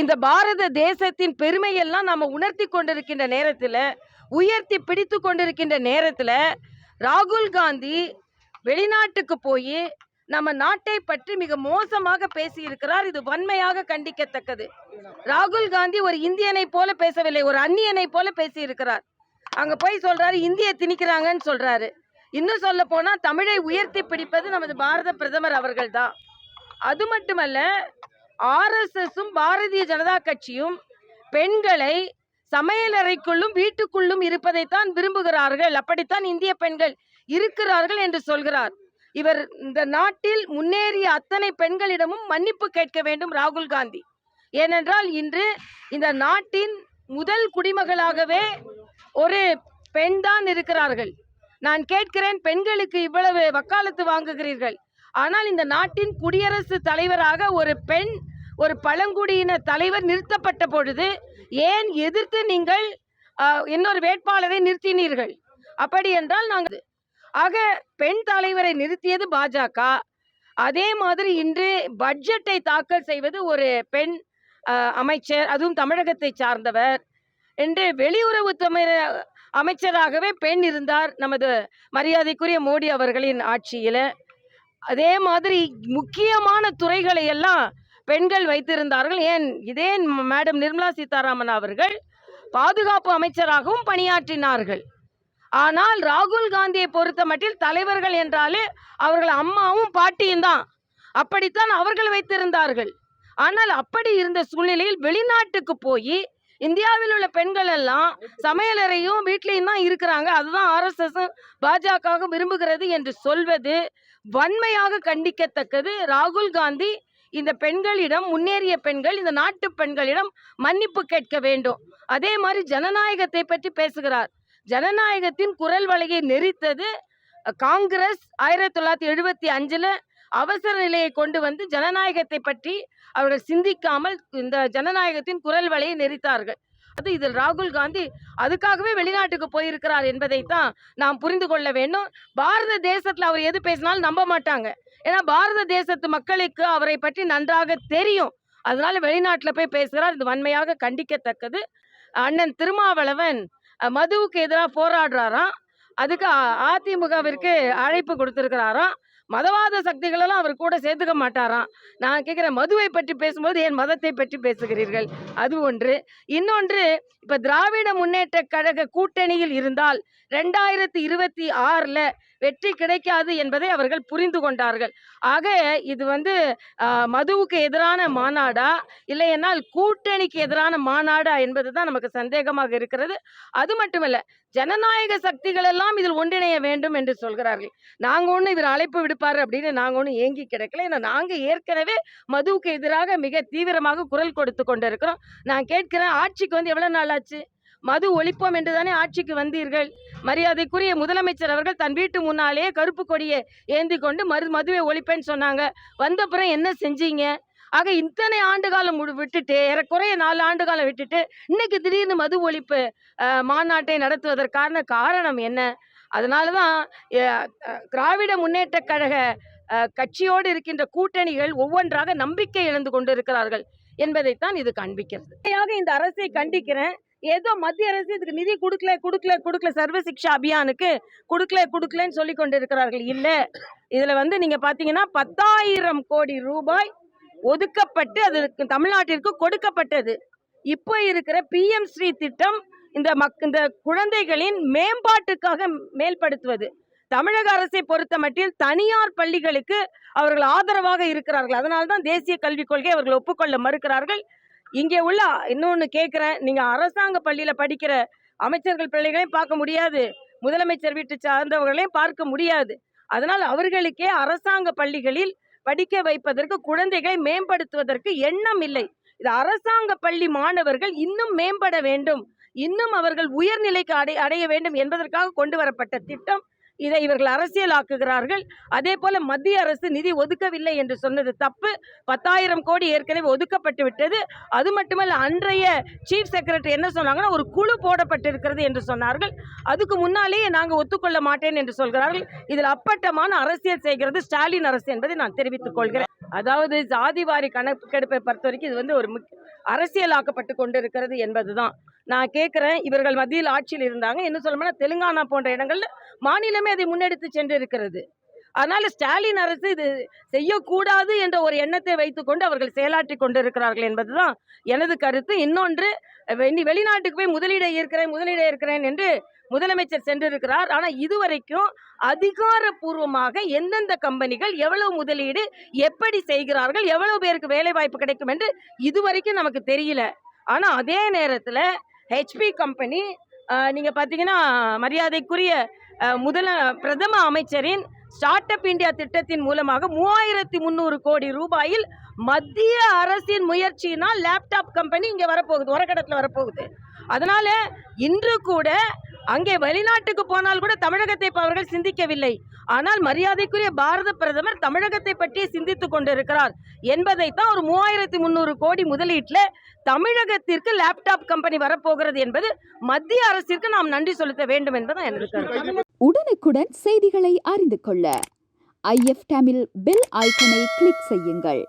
இந்த பாரத தேசத்தின் பெருமையெல்லாம் நம்ம உணர்த்தி கொண்டிருக்கின்ற நேரத்தில் உயர்த்தி பிடித்து கொண்டிருக்கின்ற நேரத்தில் ராகுல் காந்தி வெளிநாட்டுக்கு போய் நம்ம நாட்டை பற்றி மிக மோசமாக பேசியிருக்கிறார். இது வன்மையாக கண்டிக்கத்தக்கது. ராகுல் காந்தி ஒரு இந்தியனை போல பேசவில்லை ஒரு அந்நியனை போல பேசியிருக்கிறார். அங்கே போய் சொல்றாரு இந்திய திணிக்கிறாங்கன்னு சொல்றாரு. இன்னும் சொல்ல போனால் தமிழை உயர்த்தி பிடிப்பது நமது பாரத பிரதமர் அவர்கள் தான் அது மட்டுமல்ல ஆர்எஸ்எஸும் பாரதிய ஜனதா கட்சியும் பெண்களை சமையலறைக்குள்ளும் வீட்டுக்குள்ளும் இருப்பதைத்தான் விரும்புகிறார்கள். அப்படித்தான் இந்திய பெண்கள் இருக்கிறார்கள் என்று சொல்கிறார். இவர் இந்த நாட்டில் முன்னேறிய அத்தனை பெண்களிடமும் மன்னிப்பு கேட்க வேண்டும் ராகுல் காந்தி. ஏனென்றால் இன்று இந்த நாட்டின் முதல் குடிமகளாகவே ஒரு பெண் தான் இருக்கிறார்கள். நான் கேட்கிறேன் பெண்களுக்கு இவ்வளவு வக்காலத்து வாங்குகிறீர்கள். ஆனால் இந்த நாட்டின் குடியரசு தலைவராக ஒரு பெண் ஒரு பழங்குடியின தலைவர் நிறுத்தப்பட்ட பொழுது ஏன் எதிர்த்து நீங்கள் இன்னொரு வேட்பாளரை நிறுத்தினீர்கள்? அப்படி என்றால் நாங்கள் ஆக பெண் தலைவரை நிறுத்தியது பாஜக. அதே மாதிரி இன்று பட்ஜெட்டை தாக்கல் செய்வது ஒரு பெண் அமைச்சர் அதுவும் தமிழகத்தை சார்ந்தவர். என்று வெளியுறவு தமிழ அமைச்சராகவே பெண் இருந்தார் நமது மரியாதைக்குரிய மோடி அவர்களின் ஆட்சியில். அதே மாதிரி முக்கியமான துறைகளை எல்லாம் பெண்கள் வைத்திருந்தார்கள். ஏன்? இதே மேடம் நிர்மலா சீதாராமன் அவர்கள் பாதுகாப்பு அமைச்சராகவும் பணியாற்றினார்கள். ஆனால் ராகுல் காந்தியை பொறுத்த மட்டில் தலைவர்கள் என்றாலே அவர்கள் அம்மாவும் பாட்டியும் தான். அப்படித்தான் அவர்கள் வைத்திருந்தார்கள். ஆனால் அப்படி இருந்த சூழ்நிலையில் வெளிநாட்டுக்கு போய் இந்தியாவில் உள்ள பெண்கள் எல்லாம் சமையலறையும் வீட்லேயும் தான் இருக்கிறாங்க. அதுதான் ஆர்எஸ்எஸ் பாஜக விரும்புகிறது என்று சொல்வது வன்மையாக கண்டிக்கத்தக்கது. ராகுல் காந்தி இந்த பெண்களிடம் முன்னேறிய பெண்கள் இந்த நாட்டு பெண்களிடம் மன்னிப்பு கேட்க வேண்டும். அதே மாதிரி ஜனநாயகத்தை பற்றி பேசுகிறார். ஜனநாயகத்தின் குரல் வலையை நெரித்தது காங்கிரஸ் ஆயிரத்தி தொள்ளாயிரத்தி எழுபத்தி அஞ்சில் அவசர நிலையை கொண்டு வந்து ஜனநாயகத்தை பற்றி அவர்கள் சிந்திக்காமல் இந்த ஜனநாயகத்தின் குரல் வலையை நெரித்தார்கள். அது இதில் ராகுல் காந்தி அதுக்காகவே வெளிநாட்டுக்கு போயிருக்கிறார் என்பதைத்தான் நாம் புரிந்து கொள்ள வேண்டும். பாரத தேசத்தில் அவர் எது பேசினாலும் நம்ப மாட்டாங்க. ஏன்னா பாரத தேசத்து மக்களுக்கு அவரை பற்றி நன்றாக தெரியும். அதனால வெளிநாட்டில் போய் பேசுகிறார். இது வன்மையாக கண்டிக்கத்தக்கது. அண்ணன் திருமாவளவன் மதுவுக்கு எதிராக போராடுறாராம். அதுக்கு அதிமுகவிற்கு அழைப்பு கொடுத்துருக்கிறாராம். மதவாத சக்திகளெல்லாம் அவர் கூட சேர்த்துக்க மாட்டாராம். நான் கேட்குறேன் மதுவை பற்றி பேசும்போது என் மதத்தை பற்றி பேசுகிறீர்கள்? அது ஒன்று. இன்னொன்று இப்போ திராவிட முன்னேற்ற கழக கூட்டணியில் இருந்தால் ரெண்டாயிரத்தி இருபத்தி ஆறில் வெற்றி கிடைக்காது என்பதை அவர்கள் புரிந்து கொண்டார்கள். ஆக இது வந்து மதுவுக்கு எதிரான மாநாடா? இல்லையென்னால் கூட்டணிக்கு எதிரான மாநாடா என்பது தான் நமக்கு சந்தேகமாக இருக்கிறது. அது மட்டுமல்ல ஜனநாயக சக்திகள் எல்லாம் இதில் ஒன்றிணைய வேண்டும் என்று சொல்கிறார்கள். நாங்கள் ஒன்றும் இவர் அழைப்பு விடுப்பார் அப்படின்னு நாங்கள் ஒன்றும் ஏங்கி கிடைக்கல. ஏன்னா நாங்கள் ஏற்கனவே மதுவுக்கு எதிராக மிக தீவிரமாக குரல் கொடுத்து கொண்டிருக்கிறோம். நான் கேட்கிறேன் ஆட்சிக்கு வந்து எவ்வளோ நாள் ஆச்சு? மது ஒழிப்போம் என்று தானே ஆட்சிக்கு வந்தீர்கள்? மரியாதைக்குரிய முதலமைச்சர் அவர்கள் தன் வீட்டு முன்னாலேயே கருப்பு கொடியை ஏந்தி கொண்டு மறு மதுவை ஒழிப்பேன்னு சொன்னாங்க. வந்தப்புறம் என்ன செஞ்சீங்க? ஆக இத்தனை ஆண்டு காலம் விட்டுட்டு ஏறக்குறைய நாலு ஆண்டு காலம் விட்டுட்டு இன்னைக்கு திடீர்னு மது ஒழிப்பு மாநாட்டை நடத்துவதற்கான காரணம் என்ன? அதனால தான் திராவிட முன்னேற்ற கழக கட்சியோடு இருக்கின்ற கூட்டணிகள் ஒவ்வொன்றாக நம்பிக்கை இழந்து கொண்டிருக்கிறார்கள் என்பதைத்தான் இது காண்பிக்கிறது. இந்த அரசை கண்டிக்கிறேன். ஏதோ மத்திய அரசு இதுக்கு நிதி கொடுக்கல கொடுக்கல கொடுக்கல சர்வ சிக்ஷா அபியானுக்கு கொடுக்கல கொடுக்கலன்னு சொல்லி இருக்கிறார்கள் இல்லை இதில் வந்து நீங்கள் பார்த்தீங்கன்னா பத்தாயிரம் கோடி ரூபாய் ஒதுக்கப்பட்டு அதற்கு தமிழ்நாட்டிற்கு கொடுக்கப்பட்டது. இப்போ இருக்கிற பிஎம் ஸ்ரீ திட்டம் இந்த மக் இந்த குழந்தைகளின் மேம்பாட்டுக்காக மேல்படுத்துவது. தமிழக அரசை பொறுத்த மட்டில் தனியார் பள்ளிகளுக்கு அவர்கள் ஆதரவாக இருக்கிறார்கள். அதனால்தான் தேசிய கல்விக் கொள்கை அவர்கள் ஒப்புக்கொள்ள மறுக்கிறார்கள். இங்கே உள்ள இன்னொன்று கேட்குறேன். நீங்கள் அரசாங்க பள்ளியில் படிக்கிற அமைச்சர்கள் பிள்ளைகளையும் பார்க்க முடியாது. முதலமைச்சர் வீட்டு சார்ந்தவர்களையும் பார்க்க முடியாது. அதனால் அவர்களுக்கே அரசாங்க பள்ளிகளில் படிக்க வைப்பதற்கு குழந்தைகளை மேம்படுத்துவதற்கு எண்ணம் இல்லை. இது அரசாங்க பள்ளி மாணவர்கள் இன்னும் மேம்பட வேண்டும். இன்னும் அவர்கள் உயர்நிலைக்கு அடை அடைய வேண்டும் என்பதற்காக கொண்டு வரப்பட்ட திட்டம் இதை இவர்கள் அரசியலாக்குகிறார்கள். அதே போல மத்திய அரசு நிதி ஒதுக்கவில்லை என்று சொன்னது தப்பு. பத்தாயிரம் கோடி ஏற்கனவே ஒதுக்கப்பட்டு விட்டது. அது மட்டுமல்ல அன்றைய சீஃப் செக்ரட்டரி என்ன சொன்னாங்கன்னா ஒரு குழு போடப்பட்டிருக்கிறது என்று சொன்னார்கள். அதுக்கு முன்னாலேயே நாங்கள் ஒத்துக்கொள்ள மாட்டேன் என்று சொல்கிறார்கள். இதில் அப்பட்டமான அரசியல் செய்கிறது ஸ்டாலின் அரசு என்பதை நான் தெரிவித்துக் கொள்கிறேன். அதாவது ஜாதிவாரி கணக்கெடுப்பை பொறுத்த வரைக்கும் இது வந்து ஒரு முக்கிய அரசியலாக்கப்பட்டு கொண்டிருக்கிறது என்பதுதான். நான் கேட்குறேன் இவர்கள் மத்தியில் ஆட்சியில் இருந்தாங்க. இன்னும் சொல்லணும்னா தெலுங்கானா போன்ற இடங்கள்ல மாநிலமே அதை முன்னெடுத்து சென்று இருக்கிறது அதனால ஸ்டாலின் அரசு இது செய்யக்கூடாது என்ற ஒரு எண்ணத்தை வைத்துக்கொண்டு அவர்கள் செயலாற்றி கொண்டிருக்கிறார்கள் என்பதுதான் எனது கருத்து. இன்னொன்று வெளிநாட்டுக்கு போய் முதலீடை இருக்கிறேன் முதலீடை இருக்கிறேன் என்று முதலமைச்சர் சென்றிருக்கிறார். ஆனால் இதுவரைக்கும் அதிகாரப்பூர்வமாக எந்தெந்த கம்பெனிகள் எவ்வளவு முதலீடு எப்படி செய்கிறார்கள் எவ்வளவு பேருக்கு வேலை வாய்ப்பு கிடைக்கும் என்று இதுவரைக்கும் நமக்கு தெரியல. ஆனால் அதே நேரத்தில் ஹெச்பி கம்பெனி நீங்கள் பார்த்தீங்கன்னா மரியாதைக்குரிய முதல பிரதம அமைச்சரின் ஸ்டார்ட் அப் இந்தியா திட்டத்தின் மூலமாக மூவாயிரத்தி முந்நூறு கோடி ரூபாயில் மத்திய அரசின் முயற்சியினால் லேப்டாப் கம்பெனி இங்கே வரப்போகுது உரக்கடத்தில் வரப்போகுது. அதனால இன்று கூட அங்கே வெளிநாட்டுக்கு போனால் கூட தமிழகத்தை அவர்கள் சிந்திக்கவில்லை. ஆனால் மரியாதைக்குரிய பாரத பிரதமர் தமிழகத்தை பற்றி சிந்தித்துக் கொண்டிருக்கிறார். என்பதைத்தான் ஒரு மூவாயிரத்தி முந்நூறு கோடி முதலீட்டில் தமிழகத்திற்கு லேப்டாப் கம்பெனி வரப்போகிறது என்பது மத்திய அரசிற்கு நாம் நன்றி செலுத்த வேண்டும் என்பதுதான் எனது உடனுக்குடன் செய்திகளை அறிந்து கொள்ள ஐஎஃப் தமிழ் பெல் ஐக்கனை கிளிக் செய்யுங்கள்.